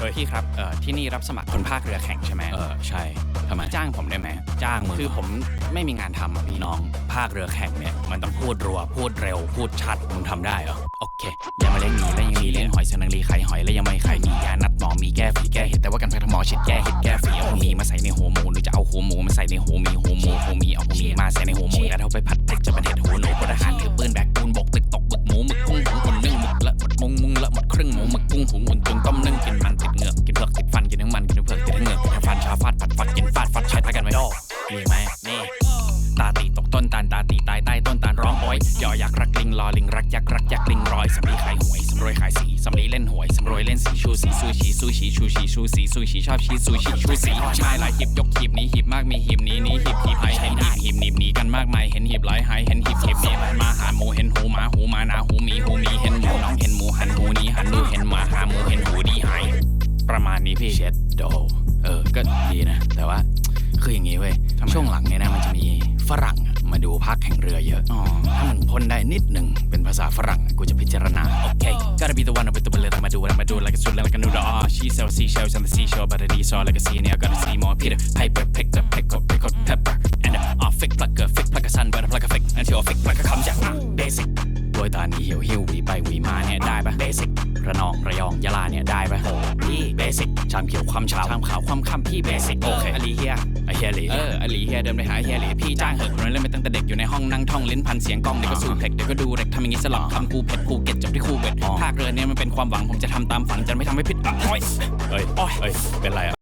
ฮ้ยพี่ครับเอ่อที่นี่รับสมัครคนภาคเรือแข่งใช่ไหมเออใช่ทำไมจ้างผมได้ไหมจ้างมึงคือผมไม่มีงานทำอะพี่น้องภาคเรือแข่งเนี่ยมันต้องพูดรัวพูดเร็วพูดชัดมึงทำได้เหรอโอเคยังมาเลี้ยงหมีและยังมีเลี้ยงหอยเสนังรีไข่หอยและยังไม่ไข่มียานัดหมอมีแก้ฝีแก้เห็ดแต่ว่ากันแพทย์หมอชิดแก้เห็ดแก้ฝีเอาหัวหมีมาใส่ในหัวหมูหรือจะเอาหัวหมูมาใส่ในหัวหมีหัวหมูหัวหมีเอาหัวหมีมาใส่ในหัวหมูแล้วเอาไปผัด กุ้งอุ่นตุนต้มนึ่งกินมันติดเหงือกกินเผือกติดฟันกินทั้งมันกินทั้งเผือกติดทั้งเหงือกกินทั้งฟันชาฟาดผัดฟัดกินฟาดฟัดใช้ทักกันไว้โดมีไหมนี่ตาตีตกต้นตาลตาตีตายใต้ต้นตาลร้องโอยยอยักรักลิงรอลิงรักยักรักยักลิงรอยสำลีขายหวยสำรวยขายสีสำลีเล่นหวยสำรวยเล่นสีชูสีซูชีซูชีชูชีชูสีซูชีชอบชีซูชีชูสีชายหลายหีบยกหีบนี้หีบมากมีหีบนี้นี้หีบหี มาณนี้พี่เช็ดโดเออ ก็ดีนะ แต่ว่าคืออย่างงี้เว้ยทำไมช่วงหลังเนี่ยนะมันจะมีฝรั่งอะมาดูภาคแข่งเรือเยอะอ๋อถ้ามึงพ่นได้นิดหนึ่งเป็นภาษาฝรั่งกูจะพิจารณา โอเค gotta be the one with the bullet I'ma do it I'ma do it like a suit like a noodle ah she sells seashells on the seashore but it is all like a sea and I gotta see more Peter Piper picked up pickle pickled pepper and a fake pluck a fake pluck a sun but a pluck a fake until a fake pluck a comes out basic โดยตานีเหี่ยวหิ้วหวีไปหวีมาเนี่ยได้ปะ basic ระนองระยองยะลา พี่ basic ชามเขียวความเช้าชามขาวความคำพี่เบสิกโอเคอลีเฮียไอเฮียหลีเอออลีเฮียเดินไปหาเฮียหลีพี่จ้างเหอะคนนั้นเล่นมาตั้งแต่เด็กอยู่ในห้องนั่งท่องลิ้นพันเสียงกล้องเดี๋ยวก็สูเพล็กเดี๋ยวก็ดูเร็กทำอย่างงี้สลับคำกูเผ็ดกูเก็ตจบที่คูเบ็ดภาคเรือเนี่ยมันเป็นความหวังผมจะทำตามฝันจะไม่ทำให้ผิดอะโอ้ยเอ้ยโอ้ยเอ้ยเป็นไรอะ